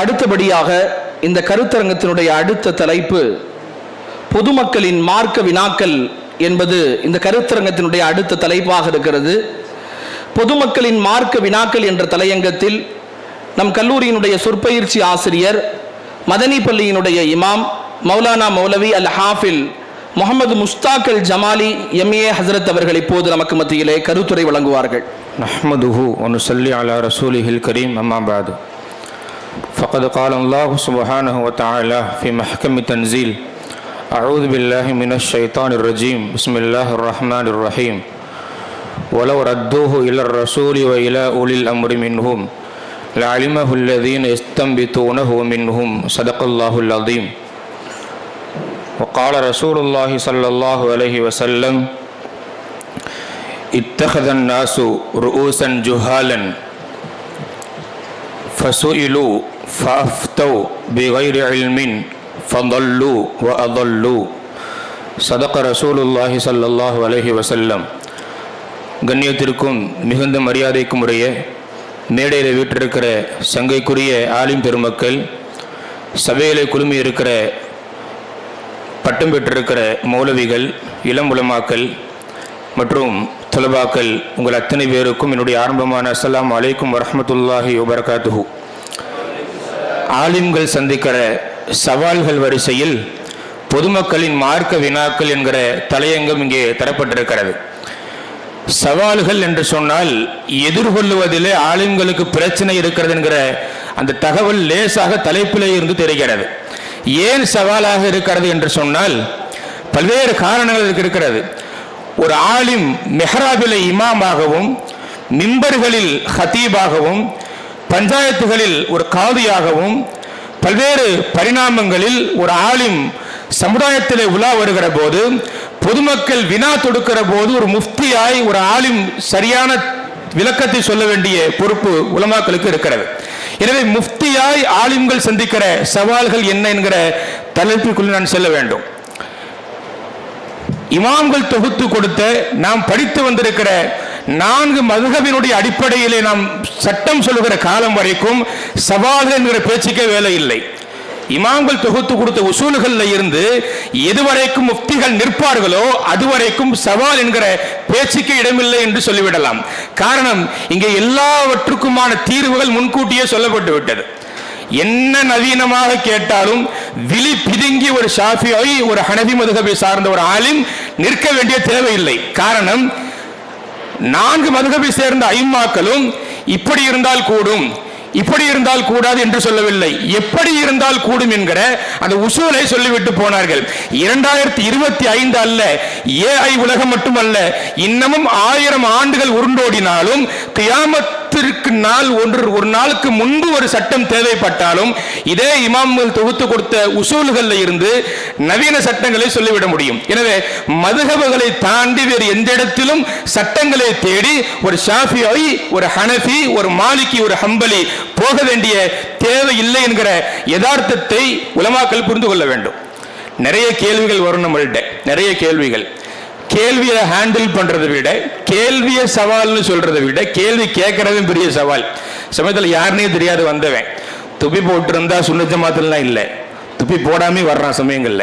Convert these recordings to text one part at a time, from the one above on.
அடுத்தபடியாக இந்த கருத்தரங்கத்தினுடைய அடுத்த தலைப்பு பொதுமக்களின் மார்க்க வினாக்கள் என்பது இந்த கருத்தரங்கத்தினுடைய அடுத்த தலைப்பாக இருக்கிறது. பொதுமக்களின் மார்க்க வினாக்கள் என்ற தலையங்கத்தில் நம் கல்லூரியினுடைய சொற்பயிற்சி ஆசிரியர் மதனி பள்ளியினுடைய இமாம் மௌலானா மௌலவி அல் ஹாஃபில் முகமது முஸ்தாக் அல் ஜமாலி எம்ஏ ஹசரத் அவர்கள் இப்போது நமக்கு மத்தியிலே கருத்துரை வழங்குவார்கள். நஹ்மதுஹு ஒன்று சொல்லி அலா ரசூலிஹில் கரீம் அம்மாபாது فقد قال الله سبحانه وتعالى في محكم تنزيل أعوذ بالله من الشيطان الرجيم بسم الله الرحمن الرحيم. ولو ردوه إلى الرسول وإلى أولي الأمر منهم لعلمه الذين يستنبطونه منهم صدق الله العظيم. وقال رسول الله صلى الله عليه وسلم اتخذ الناس رؤوسا جهالا فسئلوا فافتوا بغير علم فضلوا واضلوا صدق رسول الله صلى الله عليه وسلم கண்ணியத்திற்கும் மிகுந்த மரியாதைக்கும் உடைய மேடையில் வீட்டிருக்கிற சங்கைக்குரிய ஆலிம் பெருமக்கள் சபையிலே குழுமி இருக்கிற பட்டம் பெற்றிருக்கிற மௌலவிகள் இளம் உலமாக்கள் மற்றும் தொலபாக்கள் உங்கள் அத்தனை பேருக்கும் என்னுடைய ஆரம்பமான அஸ்லாம் அலைக்கும் வரமத்துல்லாஹி வபரகாத்துஹு. ஆலிம்கள் சந்திக்கிற சவால்கள் வரிசையில் பொதுமக்களின் மார்க்க வினாக்கள் என்கிற தலையங்கம் இங்கே தரப்பட்டிருக்கிறது. சவால்கள் என்று சொன்னால் எதிர்கொள்ளுவதிலே ஆலிம்களுக்கு பிரச்சனை இருக்கிறது என்கிற அந்த தகவல் லேசாக தலைப்பிலே இருந்து தெரிகிறது. ஏன் சவாலாக இருக்கிறது என்று சொன்னால் பல்வேறு காரணங்கள் இருக்கிறது. ஒரு ஆலிம் மெஹராபில இமாமாகவும் மிம்பர்களில் ஹத்தீபாகவும் பஞ்சாயத்துகளில் ஒரு காதியாகவும் பல்வேறு பரிணாமங்களில் ஒரு ஆலிம் சமுதாயத்தில் உலா வருகிற போது பொதுமக்கள் வினா தொடுக்கிற போது ஒரு முஃப்தியாய் ஒரு ஆலிம் சரியான விளக்கத்தை சொல்ல வேண்டிய பொறுப்பு உலமாக்களுக்கு இருக்கிறது. எனவே முஃப்தியாய் ஆலிம்கள் சந்திக்கிற சவால்கள் என்ன என்கிற தலைப்புக்குள் நான் செல்ல வேண்டும். இமாம்கள் தொகுத்து கொடுத்த நாம் படித்து வந்திருக்கிற நான்கு மதுகவினுடைய அடிப்படையிலே நாம் சட்டம் சொல்லுகிற காலம் வரைக்கும் சவால்கள் என்கிற பேச்சுக்கே வேலை இல்லை. இமாம்கள் தொகுத்து கொடுத்த உசூல்கள்ல இருந்து எதுவரைக்கும் முஃப்திகள் நிற்பார்களோ அதுவரைக்கும் சவால் என்கிற பேச்சுக்கு இடமில்லை என்று சொல்லிவிடலாம். காரணம் இங்கே எல்லாவற்றுக்குமான தீர்வுகள் முன்கூட்டியே சொல்லப்பட்டு விட்டது என்ன நவீனமாக கேட்டாலும் விழி பிதுங்கி ஒரு ஷாஃபியை ஒரு ஹனபி மதுகபை சார்ந்த ஒரு ஆலிம் நிற்க வேண்டிய தேவையில்லை. காரணம் நான்கு மதுகபை சேர்ந்த ஐம்மாக்களும் இப்படி இருந்தால் கூடும் இப்படி இருந்தால் கூடாது என்று சொல்லவில்லை. எப்படி இருந்தால் கூடும் என்கிற அந்த உசூலை சொல்லிவிட்டு போனார்கள். இரண்டாயிரத்தி இருபத்தி ஐந்து அல்ல ஏஐ உலகம் மட்டுமல்ல இன்னமும் ஆயிரம் ஆண்டுகள் உருண்டோடினாலும் பத்திற்கு நாள் ஒன்று ஒரு நாளுக்கு முன்பு ஒரு சட்டம் தேவைப்பட்டாலும் இதே இமாம்கள் தொகுத்து கொடுத்த உசூல்கள் இருந்து நவீன சட்டங்களை சொல்லிவிட முடியும். எனவே மதுகபுகளை தாண்டி வேறு எந்த இடத்திலும் சட்டங்களை தேடி ஒரு ஷாஃபியை ஒரு ஹனஃபி ஒரு மாலிக்கி ஒரு ஹம்பலி போக வேண்டிய தேவை இல்லை என்கிற யதார்த்தத்தை உலமாக்கள் புரிந்து கொள்ள வேண்டும். நிறைய கேள்விகள் வரும் நம்மள்கிட்ட நிறைய கேள்விகள். கேள்வியை ஹேண்டில் பண்றதை விட கேள்வியை சவால்னு சொல்றதை விட கேள்வி கேட்கறதும் பெரிய சவால். சமயத்தில் யாருனே தெரியாது வந்தவன். துப்பி போட்டிருந்தா சுண்ண ஜமாத்துலாம் இல்லை. துப்பி போடாமே வர்றான் சமயங்கள்ல.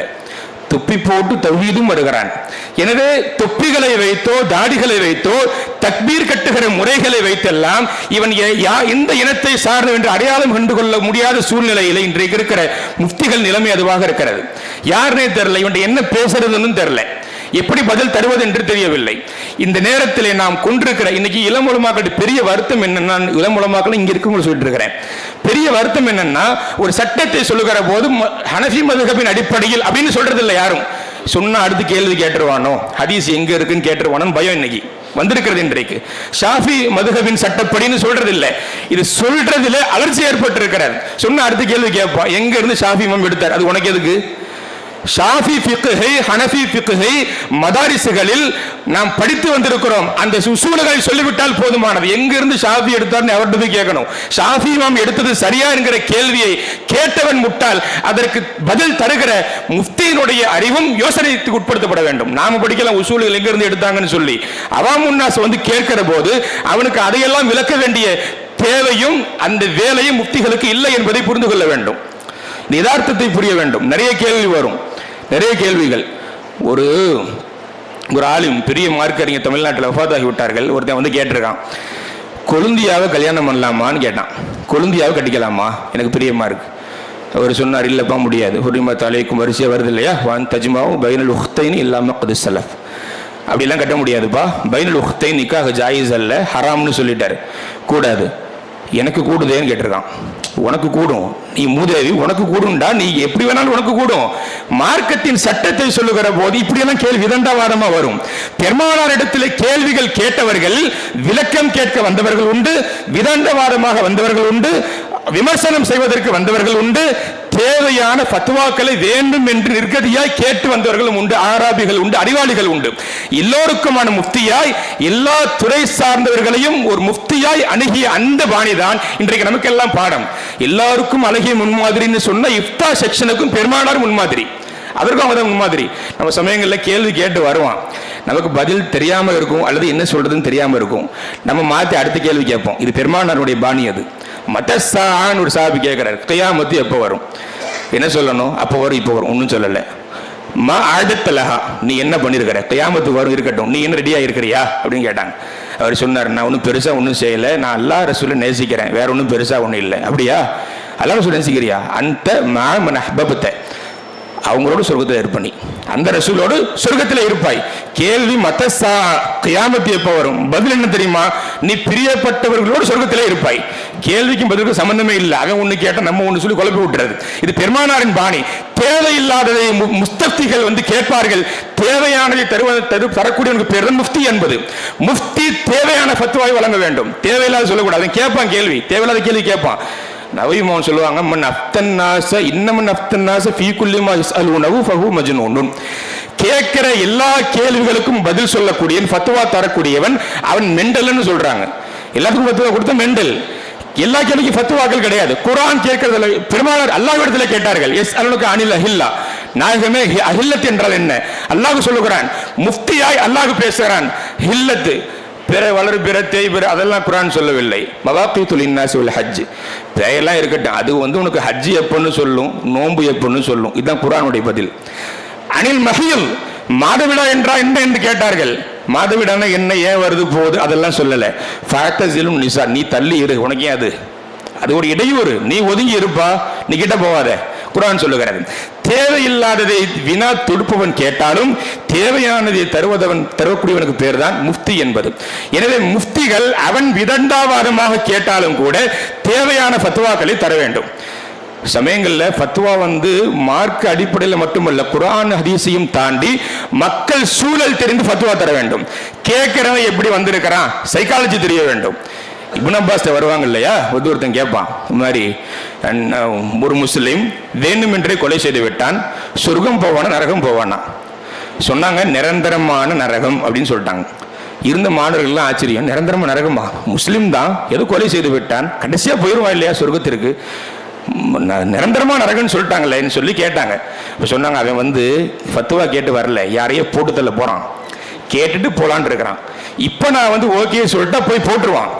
துப்பி போட்டு தௌஹீதும் வருகிறான் எனவே தொப்பிகளை வைத்தோ தாடிகளை வைத்தோ தக்பீர் கட்டுகிற முறைகளை வைத்தெல்லாம் இவன் இந்த யா- இனத்தை சார்ந்த என்று அடையாளம் கண்டு கொள்ள முடியாத சூழ்நிலையில் இன்றைக்கு இருக்கிற முஃப்திகள் நிலைமை அதுவாக இருக்கிறது. யாருனே தெரியல இவன் என்ன பேசுறதுன்னு தெரியல. எப்படி பதில் தருவது என்று தெரியவில்லை. இந்த நேரத்தில் நாம் கொண்டிருக்கிற இன்னைக்கு இளம் உலமாக்கள் பெரிய வருத்தம் என்னன்னா இளம் உலமாக்கள் இங்க இருக்கவங்க சொல்லிட்டு இருக்கிறேன் பெரிய வருத்தம் என்னன்னா ஒரு சட்டத்தை சொல்லுகிற போது ம- ஹனஃபி மதுகபின் அடிப்படையில் அப்படின்னு சொல்றது இல்லை யாரும். சொன்னா அடுத்து கேள்வி கேட்டுருவானோ? ஹதீஸ் எங்க இருக்குன்னு கேட்டுருவானோன்னு பயம் இன்னைக்கு. வந்திருக்கிறது இன்றைக்கு. ஷாஃபி மதுகபின் சட்டப்படின்னு சொல்றது இல்ல இது சொல்றதுல அலர்ச்சி ஏற்பட்டு இருக்கிறார் சொன்ன அடுத்த கேள்வி கேட்பான் எங்க இருந்து ஷாஃபி மம் எடுத்தார்? அது உனக்கு எதுக்கு? ஷாஃபி பிக்குகை ஹனஃபி பிக்குகை மதாரிசுகளில் நாம் படித்து வந்திருக்கிறோம். அந்த சுசூலகளை சொல்லிவிட்டால் போதுமானது. எங்கிருந்து ஷாஃபி எடுத்தார்னு அவர்கிட்ட போய் கேட்கணும். ஷாஃபி இமாம் எடுத்தது சரியா என்கிற கேள்வியை கேட்டவன் முட்டாள். அதற்கு பதில் தருகிற முஃப்தியினுடைய அறிவும் யோசனைக்கு உட்படுத்தப்பட வேண்டும். நாம படிக்கலாம் உசூல்கள் எங்கிருந்து எடுத்தாங்கன்னு சொல்லி. அவாம் உன்னாஸ் வந்து கேட்கிற போது அவனுக்கு அதையெல்லாம் விளக்க வேண்டிய தேவையும் அந்த வேலையும் முஃப்திகளுக்கு இல்லை என்பதை புரிந்து கொள்ள வேண்டும். நிதார்த்தத்தை யதார்த்தத்தை புரிய வேண்டும். நிறைய கேள்வி வரும். நிறைய கேள்விகள். ஒரு ஒரு ஆளும் பெரிய மார்க்கறிஞர் தமிழ்நாட்டில் வஃபாத்தாகி விட்டார்கள். ஒருத்தன் வந்து கேட்டிருக்கான் கொழுந்தியாவை கல்யாணம் பண்ணலாமான்னு கேட்டான். கொழுந்தியாவை கட்டிக்கலாமா? எனக்கு பெரிய மார்க் அவர் சொன்னார் இல்லைப்பா முடியாது. ஹுரிமா தலைக்கும் வரிசையாக வருது இல்லையா? வான் தஜ்மாவும் பைனல் உஹ்தைன்னு இல்லாமல் கது சலஃப். அப்படிலாம் கட்ட முடியாதுப்பா. பைனல் உஹ்தை நிக்காக ஜாயிஸ் அல்ல ஹராம்னு சொல்லிட்டாரு. கூடாது. எனக்கு கூடுதேன்னு கேட்டிருக்கான். உனக்கு கூடும். நீ மூதேவி உனக்கு கூடும்டா. நீ எப்படி வேணாலும் உனக்கு கூடும். மார்க்கத்தின் சட்டத்தை சொல்லுகிற போது இப்படியெல்லாம் கேள்வி விதண்டாவாதமா வரும். பெருமானார் இடத்துல கேள்விகள் கேட்டவர்கள் விளக்கம் கேட்க வந்தவர்கள் உண்டு விதண்டவாதமாக வந்தவர்கள் உண்டு விமர்சனம் செய்வதற்கு வந்தவர்கள் உண்டு தேவையான பத்துவாக்களை வேண்டும் என்று நிர்கதியாய் கேட்டு வந்தவர்களும் உண்டு ஆராபிகள் உண்டு அறிவாளிகள் உண்டு. எல்லோருக்குமான முஃப்தியாய் எல்லா துறை சார்ந்தவர்களையும் ஒரு முஃப்தியாய் அணுகிய அந்த பாணிதான் இன்றைக்கு நமக்கெல்லாம் பாடம். எல்லாருக்கும் அழகிய முன்மாதிரின்னு சொன்ன இஃப்தா செக்ஷனுக்கும் பெருமானார் முன்மாதிரி. அதற்கும் அவன் முன்மாதிரி. நம்ம சமயங்களில் கேள்வி கேட்டு வருவான். நமக்கு பதில் தெரியாமல் இருக்கும் அல்லது என்ன சொல்றதுன்னு தெரியாமல் இருக்கும். நம்ம மாற்றி அடுத்த கேள்வி கேட்போம். இது பெருமானாருடைய பாணி அது. மத்தசான்னு ஒரு சாபி கேட்கிறார் கையாமத்து எப்போ வரும்? என்ன சொல்லணும்? அப்போ வரும் இப்போ வரும். ஒன்றும் சொல்லலை. மா அடுத்தலஹா நீ என்ன பண்ணியிருக்கிற கையாமத்து வரும் இருக்கட்டும். நீ என்ன ரெடியாக இருக்கிறியா அப்படின்னு கேட்டாங்க. அவர் சொன்னார் நான் ஒன்றும் பெருசாக ஒன்றும் செய்யலை. நான் அல்லா ரசூலை நேசிக்கிறேன். வேற ஒன்றும் பெருசாக ஒன்றும் இல்லை. அப்படியா? அல்லா ரசூல் நேசிக்கிறியா? அந்த மாமன் அஹ்பபத்தை அவங்களோட சொர்க்கத்தில் இருப்ப நீ. அந்த ரசூலோடு சொர்க்கத்தில் இருப்பாய். கேள்வி மத்த சா கியாமத்து எப்போ வரும்? பதில் என்ன தெரியுமா? நீ பிரியப்பட்டவர்களோடு சொர்க்கத்தில் இருப்பாய். கேள்விக்கும் பதிலுக்கும் சம்பந்தமே இல்லை. அவன் ஒண்ணு கேட்டா நம்ம ஒண்ணு சொல்லி குழப்பி விட்டுறது. இது பெருமானாரின் பாணி. தேவையில்லாததை மு- முஸ்தப்திகள் வந்து கேட்பார்கள். தேவையானதை தருவது தரு தரக்கூடியவனுக்கு பேர் தான் முஃப்தி என்பது. முஃப்தி தேவையான ஃபத்துவாய் வழங்க வேண்டும். தேவையில்லாத சொல்லக்கூடாது. கேட்பான் கேள்வி. தேவையில்லாத கேள்வி கேட்பான். நவீமோன் சொல்லுவாங்க மன் அப்தன் நாச இன்னமன் அப்தன் நாச ஃபீ குல்லிமா உணவு ஃபஹு மஜ்னூனுன். கேட்கிற எல்லா கேள்விகளுக்கும் பதில் சொல்லக்கூடிய ஃபத்துவா தரக்கூடியவன் அவன் மெண்டல்னு சொல்றாங்க. எல்லாத்துக்கும் ஃபத்துவா கொடுத்த மெண்டல். எல்லா கேள்விக்கும் ஃபத்வாக்கள் கிடையாது. குரான் கேட்கறதுல பெருமானார் அல்லாஹ்விடத்தில் கேட்டார்கள். எஸ் அலுனுக்கு அனில் அஹில்லா. நாயகமே ஹி- அஹில்லத் என்றால் என்ன? அல்லாஹ் சொல்லுகிறான் முஃப்தியாய் அல்லாஹ் பேசுகிறான் ஹில்லத்து பிற வளர் பிற தேய் பிற அதெல்லாம் குரான் சொல்லவில்லை. மவாக்கீத்துல் இன்னாசி உள்ள ஹஜ். பெயரெல்லாம் இருக்கட்டும் அது வந்து உனக்கு ஹஜ் எப்போன்னு சொல்லும் நோன்பு எப்போன்னு சொல்லும். இதுதான் குரானுடைய பதில். அனில் மஹியல் மாதவிடா என்றா என்ன என்று கேட்டார்கள்? மாதவிடான என்ன ஏன் வருது போகுது? அதெல்லாம் சொல்லலை. ஃபேக்டசிலும் நிசா நீ தள்ளி இரு. உனக்கு அது? அது ஒரு இடையூறு. நீ ஒதுங்கி இருப்பா. நீ கிட்ட போவாத குரான் சொல்லுகிறது. தேவையில்லாததை வினா தொடுப்பவன் கேட்டாலும் தேவையானதை தருவதவன் தரக்கூடியவனுக்கு பேர் தான் முஃப்தி என்பது. எனவே முஃப்திகள் அவன் விதண்டாவாதமாக கேட்டாலும் கூட தேவையான பத்துவாக்களை தர வேண்டும். சமயங்களில் ஃபத்வா வந்து மார்க் அடிப்படையில் மட்டுமல்ல குரான் ஹதீஸையும் தாண்டி மக்கள் சூழல் தெரிந்து ஃபத்வா தர வேண்டும். கேட்கிறவன் எப்படி வந்திருக்கிறான்? சைக்காலஜி தெரிய வேண்டும். இப்ன அப்பாஸ் வருவாங்க இல்லையா? ஒரு ஒருத்தன் கேட்பான் இந்த மாதிரி ஒரு முஸ்லீம் வேண்டுமென்றே கொலை செய்து விட்டான் சொர்க்கம் போவானா நரகம் போவானா? சொன்னாங்க நிரந்தரமான நரகம் அப்படின்னு சொல்லிட்டாங்க. இருந்த மாணவர்கள்லாம் ஆச்சரியம் நிரந்தரமா நரகமா? முஸ்லீம் தான் ஏதோ கொலை செய்து விட்டான் கடைசியா போயிடுவான் இல்லையா சொர்க்கத்திற்கு? நிரந்தரமாக ந- நிரந்தரமா சொல்லிட்டாங்களேன்னு சொல்லி கேட்டாங்க. இப்போ சொன்னாங்க அவன் வந்து ஃபத்துவா கேட்டு வரல. யாரையோ போட்டு தள்ள கேட்டுட்டு போகலான் இருக்கிறான். இப்போ நான் வந்து ஓகே சொல்லிட்டா போய் போட்டுருவான்.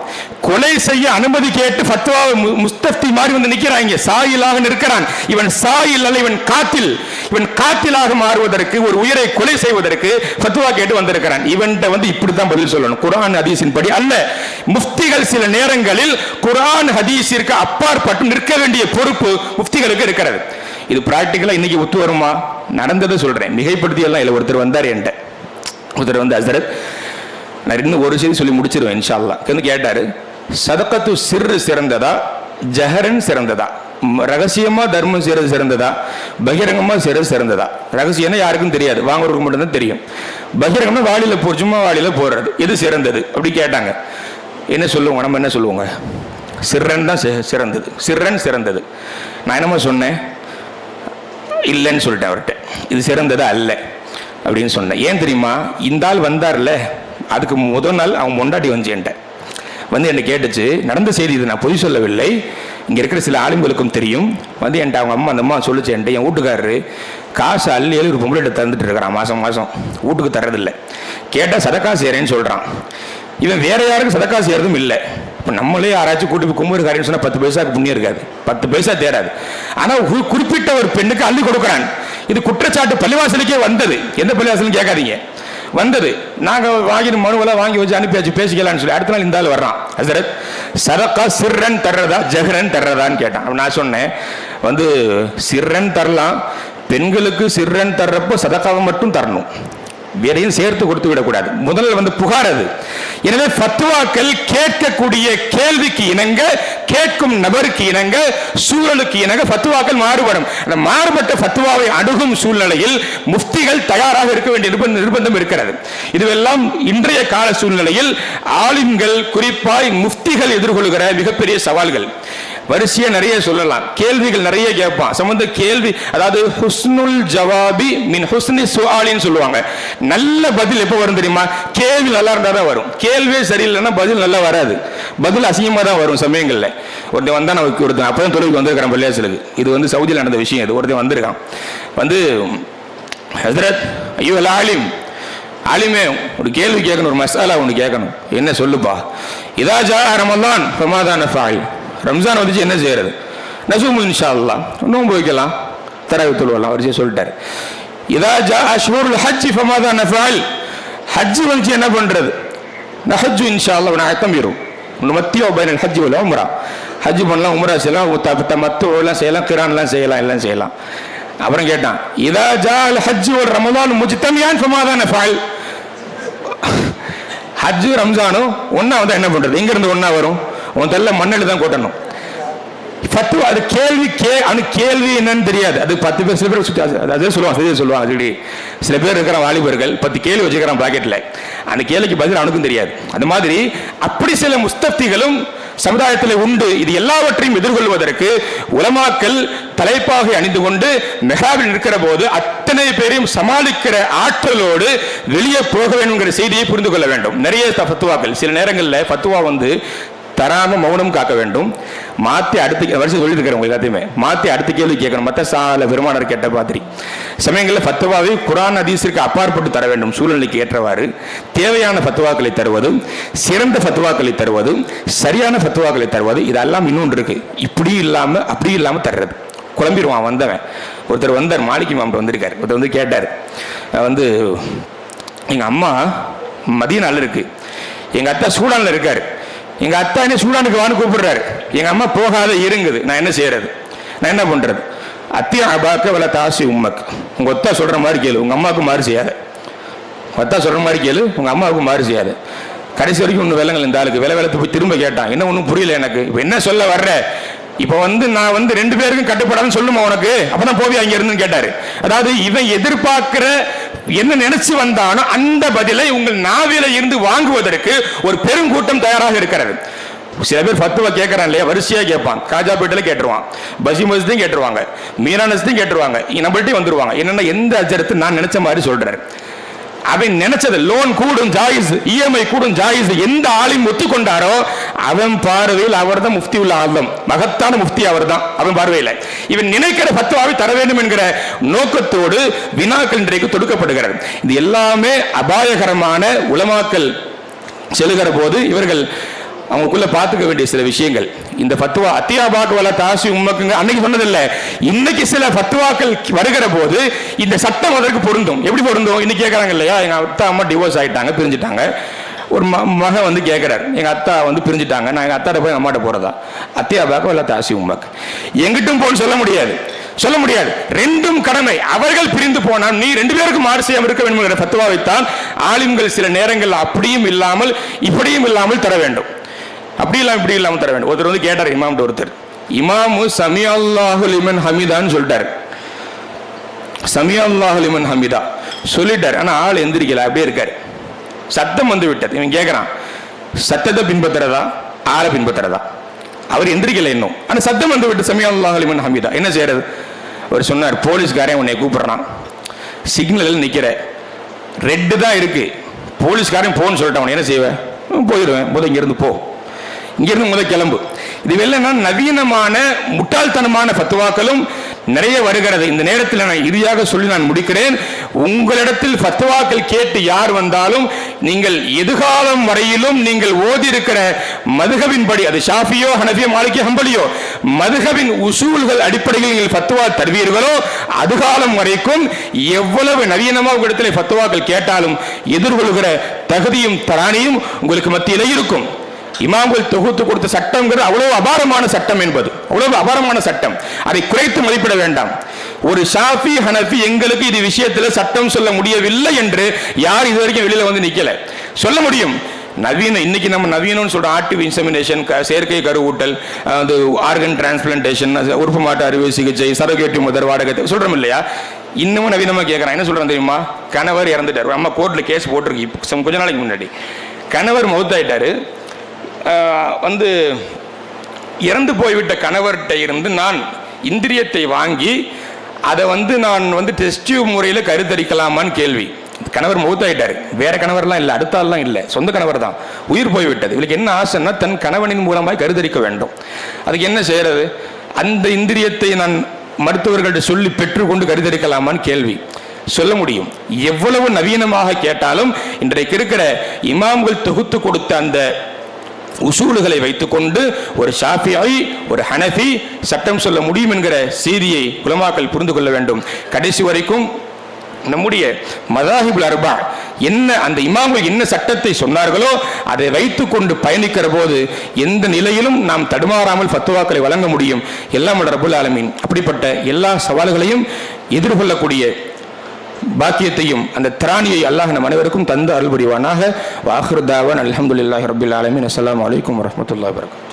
கொலை செய்ய அனுமதி கேட்டு ஃபத்வா முஸ்தப்தி மாதிரி வந்து நிக்கிறாங்க. சாயிலாக நிற்கிறான். இவன் சாயில் அல்ல இவன் காத்தில். இவன் காத்திலாக மாறுவதற்கு ஒரு உயிரை கொலை செய்வதற்கு ஃபத்வா கேட்டு வந்திருக்கிறான். இவன்கிட்ட வந்து இப்படித்தான் பதில் சொல்லணும். குரான் ஹதீஸின் படி அல்ல. முஃப்திகள் சில நேரங்களில் குரான் ஹதீஸிற்கு அப்பாற்பட்டு நிற்க வேண்டிய பொறுப்பு முஃப்திகளுக்கு இருக்கிறது. இது பிராக்டிக்கலாக இன்னைக்கு ஒத்து வருமா? நடந்ததை சொல்றேன். மிகைப்படுத்தி எல்லாம் இல்லை ஒருத்தர் வந்தார் என்கிட்ட. ஒருத்தர் வந்து அசரத் நான் இன்னும் ஒரு செய்தி சொல்லி முடிச்சிருவேன் இன்ஷால்லா வந்து கேட்டாரு சதக்கத்து சிறு சிறந்ததா? ஜஹரன் சிறந்ததா? ரகசியமாக ரகசியமா தர்மம் செய்யறது சிறந்ததா? பகிரங்கமா செய்யறது சிறந்ததா? ரகசியம்னா யாருக்கும் தெரியாது. வாங்குறவருக்கு மட்டும்தான் தெரியும். பகிரங்கம்னா வாளியில போ சும்மா வாளியில போடுறது எது சிறந்தது? அப்படி கேட்டாங்க. என்ன சொல்லுவோங்க நம்ம என்ன சொல்லுவோங்க? சிறன் தான் சிறந்தது. சிறன் சிறந்தது. நான் என்னமா சொன்னேன். இல்லைன்னு சொல்லிட்டேன் அவர்கிட்ட. இது சிறந்தது? அல்ல. அப்படின்னு சொன்னேன். ஏன் தெரியுமா? இந்த ஆள் வந்தார்ல அதுக்கு முதல் நாள் அவன் மொண்டாட்டி வந்து என்கிட்ட. வந்து என்னை கேட்டுச்சு நடந்த செய்தி இது நான் பொய் சொல்லவில்லை. இங்கே இருக்கிற சில ஆளுங்களுக்கும் தெரியும். வந்து என்கிட்ட அவங்க அம்மா அந்த அம்மா சொல்லுச்சு என்கிட்ட என் வீட்டுக்காரரு காசு அள்ளி எழுதி ஒரு தந்துட்டு இருக்கிறான் மாதம் மாதம் வீட்டுக்கு தர்றதில்லை. கேட்டால் சதக்கா செய்கிறேன்னு சொல்கிறான் இவன் வேற யாருக்கும் சதக்கா செய்கிறதும் இல்லை. இப்போ நம்மளே யாராச்சும் கூட்டி போய் கும்புறு காரியம் பத்து பைசாக்கு புண்ணியம் இருக்காது. பத்து பைசா தேராது. ஆனால் ஒரு குறிப்பிட்ட ஒரு பெண்ணுக்கு அள்ளி கொடுக்குறான். இது குற்றச்சாட்டு பள்ளிவாசலுக்கே வந்தது. எந்த பள்ளிவாசலும் கேட்காதீங்க. வந்தது. நாங்கள் வாங்கின மனுவெல்லாம் வாங்கி வச்சு அனுப்பியாச்சு பேசிக்கலாம்னு சொல்லி அடுத்த நாள் இந்த ஆள் வர்றான். ஹசரத் சதக்கா சிறன் தர்றதா ஜெகரன் தர்றதான்னு கேட்டான். நான் சொன்னேன் வந்து சிறன் தரலாம் பெண்களுக்கு சிறன் தர்றப்போ சதக்காவை மட்டும் தரணும். வேறையும் சேர்த்து கொடுத்து விடக்கூடாது. முதல்ல வந்து புகார் அது. எனவே ஃபத்துவாக்கள் கேட்கக்கூடிய கேள்விக்கு இணங்க கேட்கும் நபருக்கு இணங்க சூழலுக்கு இணங்க ஃபத்துவாக்கள் மாறுபடும். அந்த மாறுபட்ட ஃபத்துவாவை அணுகும் சூழ்நிலையில் முஃப்திகள் தயாராக இருக்க வேண்டிய நிர்பந்த- நிர்பந்தம் இருக்கிறது. இதுவெல்லாம் இன்றைய கால சூழ்நிலையில் ஆலிம்கள் குறிப்பாய் முஃப்திகள் எதிர்கொள்கிற மிகப்பெரிய சவால்கள். வரிசையா நிறைய சொல்லலாம். கேள்விகள் நிறைய கேட்பான் சம்பந்த கேள்வி அதாவது ஹுஸ்னுல் ஜவாபி மின் ஹுஸ்னி சுவாலின்னு சொல்லுவாங்க. நல்ல பதில் எப்போ வரும் தெரியுமா? கேள்வி நல்லா இருந்தா தான் வரும். கேள்வியே சரியில்லைன்னா பதில் நல்லா வராது. பதில் அசிங்கமாக தான் வரும் சமயங்களில். ஒருத்தன் வந்தால் நான் ஒருத்தன் அப்பதான் தொழிலுக்கு வந்திருக்கிறேன் பள்ளியாசலுக்கு இது வந்து சவுதியில் நடந்த விஷயம் இது. ஒருத்தன் வந்திருக்கான். வந்து ஹசரத் ஐயோ ஆலிம் ஆலிமே ஒரு கேள்வி கேட்கணும் ஒரு மசாலா ஒன்று கேட்கணும். என்ன சொல்லுப்பா? இதா ஜா ரமலான் பிரமாதான ஃபாயில் ரம்ஜான் வந்துச்சு என்ன செய்யறது? நசூமுல் இன்ஷா அல்லாஹ் நோன்பு வைக்கலாம். தராவி தொழுவலாம் வரிசையாக சொல்லிட்டாரு. இதா ஜா அஷ்ஹூருல் ஹஜ் ஃபமாதான நஃபால். ஹஜ் வந்துச்சு என்ன பண்ணுறது நஹஜ் இன்ஷா அல்லாஹ் நான் அத்தமிரும் மத்தியோ பைனல் ஹஜ் வல உம்ரா. ஹஜ் பண்ணலாம் உம்ரா செய்யலாம் மத்து எல்லாம் செய்யலாம் கிரான்லாம் செய்யலாம் எல்லாம் செய்யலாம். அப்புறம் கேட்டான் இதா ஜா அல் ஹஜ் ஒரு ரமதான் முஜ்தமியான் ஃபமாதா நஃபால். ஹஜ்ஜு ரம்ஜானும் ஒன்றா வந்து என்ன பண்ணுறது எங்க ஒன்றா வரும். உன் தள்ள மண்ணில் தான் கொட்டணும். ஃபத்துவா அது கேள்வி கே அனு கேள்வி என்னன்னு தெரியாது. அது பத்து பேர் சில பேர் சுற்றி அதே சொல்லுவாங்க அதே சொல்லுவாங்க சொல்லி சில பேர் இருக்கிற வாலிபர்கள் பத்து கேள்வி வச்சுக்கிறான் பாக்கெட்டில் அந்த கேள்விக்கு பதில் அவனுக்கும் தெரியாது. அந்த மாதிரி அப்படி சில முஸ்தப்திகளும் சமுதாயத்தில் உண்டு. இது எல்லாவற்றையும் எதிர்கொள்வதற்கு உலமாக்கள் தலைப்பாக அணிந்து கொண்டு மெஹாவில் இருக்கிற போது அத்தனை பேரையும் சமாளிக்கிற ஆற்றலோடு வெளியே போக வேண்டும்ங்கிற செய்தியை புரிந்து கொள்ள வேண்டும். நிறைய ஃபத்துவாக்கள். சில நேரங்களில் ஃபத்துவா வந்து தராம மௌனம் காக்க வேண்டும். மாற்றி அடுத்த வருஷம் சொல்லியிருக்கிறேன் உங்களுக்கு எல்லாத்தையுமே. மாற்றி அடுத்த கேள்வி கேட்கணும். மற்ற சால பெருமானார் கேட்ட மாதிரி. சமயங்களில் ஃபத்துவாவை குரான் அதிசிற்கு அப்பாற்பட்டு தர வேண்டும். சூழ்நிலைக்கு ஏற்றவாறு தேவையான ஃபத்துவாக்களை தருவதும் சிறந்த ஃபத்துவாக்களை தருவதும் சரியான ஃபத்துவாக்களை தருவது இதெல்லாம் இன்னொன்று இருக்கு. இப்படி இல்லாமல் அப்படி இல்லாமல் தர்றது. குழம்பிடுவான் வந்தவன். ஒருத்தர் வந்தார் மாலிகி மாமன் வந்திருக்காரு. ஒருத்தர் வந்து கேட்டார். வந்து எங்கள் அம்மா மதியனால இருக்குது எங்கள் அத்தை சூடானில் இருக்காரு. எங்கள் அத்தா என்ன சூடானுக்கு வான்னு கூப்பிடுறாரு. எங்கள் அம்மா போகாத இருங்குது. நான் என்ன செய்யறது? நான் என்ன பண்ணுறது அத்தியா அபாக்க வல தாசி உம்மக்கு உங்கள் ஒத்தா சொல்கிற மாதிரி கேளு. உங்கள் அம்மாவுக்கு மாறு செய்யாத. ஒத்தா சொல்கிற மாதிரி கேளு. உங்கள் அம்மாவுக்கு மாறு செய்யாத. கடைசி வரைக்கும் ஒன்று விலங்கல் இந்த ஆளுக்கு. விலை விலத்து போய் திரும்ப கேட்டான். என்ன ஒன்றும் புரியல எனக்கு. இப்போ என்ன சொல்ல வர்ற? இப்போ வந்து நான் வந்து ரெண்டு பேருக்கும் கட்டுப்படாதுன்னு சொல்லுமா உனக்கு? அப்போ தான் போவி அங்கே இருந்து கேட்டார். அதாவது இவன் எதிர்பார்க்குற என்ன நினைச்சு வந்தானோ அந்த பதிலை உங்கள் நாவில இருந்து வாங்குவதற்கு ஒரு பெருங்கூட்டம் தயாராக இருக்கிறது. சில பேர் ஃபத்துவா கேட்கறான் இல்லையா? வரிசையா கேட்பான். காஜாபேட்டில் கேட்டுருவான். பசி மஸ்தையும் கேட்டுருவாங்க. மீனானஸ்தையும் கேட்டுருவாங்க. நம்மள்ட்டையும் வந்துருவாங்க. என்னன்னா எந்த அஜரத்தை நான் நினைச்ச மாதிரி சொல்றாரு. அவன் நினைச்சது லோன் கூடும் ஜாயிஸ் இஎம்ஐ கூடும் ஜாயிஸ் எந்த ஆளையும் ஒத்துக்கொண்டாரோ அவன் பார்வையில் அவர்தான் முஃப்தி உள்ள ஆலம் மகத்தான முஃப்தி அவர்தான். அவன் பார்வையில். இவன் நினைக்கிற பத்துவாவை தர வேண்டும் என்கிற நோக்கத்தோடு வினாக்கள் இன்றைக்கு தொடுக்கப்படுகிறது. இது எல்லாமே அபாயகரமான உலமாக்கல் செல்லுகிற போது இவர்கள் அவங்களுக்குள்ள பார்த்துக்க வேண்டிய சில விஷயங்கள். இந்த ஃபத்துவா அத்தியாபாக்கு வல தாசி உம்மக்குங்க அன்னைக்கு சொன்னதில்லை. இன்னைக்கு சில ஃபத்துவாக்கள் வருகிற போது இந்த சட்டம் அதற்கு பொருந்தும். எப்படி பொருந்தும்? இன்னைக்கு கேட்கறாங்க இல்லையா? எங்க அத்தா அம்மா டிவோர்ஸ் ஆயிட்டாங்க பிரிஞ்சுட்டாங்க. ஒரு ம மகன் வந்து கேட்கிறார் எங்க அத்தா வந்து பிரிஞ்சுட்டாங்க. நான் எங்க அத்தாட்ட போய் அம்மாட்ட போறதா? அத்தியாபாக்கு வல தாசி உம்மக்கு எங்கிட்டும் போன்னு சொல்ல முடியாது. சொல்ல முடியாது. ரெண்டும் கடமை. அவர்கள் பிரிந்து போனால் நீ ரெண்டு பேருக்கும் மாறு செய்யாமல் இருக்க வேண்டும் என்ற பத்துவாவைத்தான் ஆலிம்கள் சில நேரங்கள் அப்படியும் இல்லாமல் இப்படியும் இல்லாமல் தர வேண்டும். அப்படி இல்லாம இப்படி இல்லாம தர வேண்டும். ஒருத்தர் வந்து கேட்டார் இமாம் ஒருத்தர். இமாமு சமி அல்லாஹு லிமன் ஹமிதான்னு சொல்லிட்டாரு. சமி அல்லாஹு லிமன் ஹமிதா சொல்லிட்டார். ஆனா ஆள் எந்திரிக்கல அப்படியே இருக்காரு. சத்தம் வந்து விட்டது. இவன் கேட்கறான் சத்தத்தை பின்பற்றுறதா? ஆளை பின்பற்றுறதா? அவர் எந்திரிக்கல இன்னும். ஆனா சத்தம் வந்து விட்டு சமி அல்லாஹு லிமன் ஹமிதா. என்ன செய்யறது? அவர் சொன்னார் போலீஸ்காரன் உன்னை கூப்பிடுறான். சிக்னலில் நிக்கிற. ரெட்டு தான் இருக்கு. போலீஸ்காரன் போன்னு சொல்லிட்டான் உன்னை என்ன செய்வேன் போயிடுவேன். முத இங்கிருந்து போ. இங்கிருந்து முதல் கிளம்பு. இது வெள்ளனா நவீனமான முட்டாள்தனமான ஃபத்துவாக்களும் நிறைய வருகிறது. இந்த நேரத்தில் நான் இறுதியாக சொல்லி நான் முடிக்கிறேன். உங்களிடத்தில் ஃபத்துவாக்கள் கேட்டு யார் வந்தாலும் நீங்கள் எதுகாலம் வரையிலும் நீங்கள் ஓதி இருக்கிற மதுகவின்படி அது ஷாஃபியோ ஹனஃபியோ மாலிகி ஹம்பலியோ மதுகவின் உசூல்கள் அடிப்படையில் நீங்கள் ஃபத்துவா தருவீர்களோ அதுகாலம் வரைக்கும் எவ்வளவு நவீனமாக உங்களிடத்தில் ஃபத்துவாக்கள் கேட்டாலும் எதிர்கொள்கிற தகுதியும் தராணியும் உங்களுக்கு மத்தியிலே இருக்கும். இமாம்கள் தொகுத்து கொடுத்த சட்டம்ங்கிறது அவ்வளவு அபாரமான சட்டம் என்பது. அவ்வளவு அபாரமான சட்டம். அதை குறைத்து மதிப்பிட வேண்டாம். ஒரு ஷாஃபி ஹனஃபி எங்களுக்கு இது விஷயத்துல சட்டம் சொல்ல முடியவில்லை என்று யார் இது வரைக்கும் வெளியில வந்து நிக்கல. சொல்ல முடியும். நவீன இன்னைக்கு நம்ம நவீனம்னு சொல்ற ஆர்டிவ் இன்சமினேஷன் செயற்கை கருவூட்டல் அது ஆர்கன் டிரான்ஸ்பிளான்டேஷன் உறுப்பு மாட்டு அறுவை சிகிச்சை சரோகேட்டி முதல் வாடகத்தை சொல்றோம் இல்லையா? இன்னமும் நவீனமா கேட்கறான் என்ன சொல்றேன் தெரியுமா? கணவர் இறந்துட்டார். அம்மா கோர்ட்ல கேஸ் போட்டிருக்கு. இப்போ கொஞ்ச நாளைக்கு முன்னாடி. கணவர் மௌத்தாயிட்டாரு. வந்து இறந்து போய்விட்ட கணவர்கிட்ட இருந்து நான் இந்திரியத்தை வாங்கி அதை வந்து நான் வந்து டெஸ்டியூ முறையில் கருத்தரிக்கலாமான்னு கேள்வி. கணவர் மௌத்தாயிட்டாரு வேற கணவர்லாம் இல்லை. அடுத்த ஆள்லாம் இல்லை. சொந்த கணவர் தான். உயிர் போய்விட்டது. இவளுக்கு என்ன ஆசைன்னா தன் கணவனின் மூலமாக கருத்தரிக்க வேண்டும். அதுக்கு என்ன செய்கிறது அந்த இந்திரியத்தை நான் மருத்துவர்கள்ட்ட சொல்லி பெற்றுக்கொண்டு கருத்தரிக்கலாமான்னு கேள்வி. சொல்ல முடியும். எவ்வளவு நவீனமாக கேட்டாலும் இன்றைக்கு இருக்கிற இமாம்கள் தொகுத்து கொடுத்த அந்த உசூலுகளை வைத்துக்கொண்டு ஒரு ஷாஃபியாய் ஒரு ஹனஃபி சட்டம் சொல்ல முடியும் என்கிற செய்தியை குலமாக்கள் புரிந்து கொள்ள வேண்டும். கடைசி வரைக்கும் நம்முடைய மதாஹிபுல் அர்பா என்ன அந்த இமாம்கள் என்ன சட்டத்தை சொன்னார்களோ அதை வைத்துக்கொண்டு பயணிக்கிற போது எந்த நிலையிலும் நாம் தடுமாறாமல் ஃபத்துவாக்களை வழங்க முடியும். எல்லாம் வல்ல ரபுல் ஆலமீன். அப்படிப்பட்ட எல்லா சவால்களையும் எதிர்கொள்ளக்கூடிய பாக்கியத்தையும் அந்த திராணியை அல்லாஹ் நம் அனைவருக்கும் தந்து அருள்புரிவானாக. வாஹ்ருதாவன் அலமதுல்லாஹி அல்ஹம்துலில்லாஹி ரபில் ஆலமின். அஸ்லாம் வலைக்கம் வரஹ்மத்துல்லாஹி வரகம்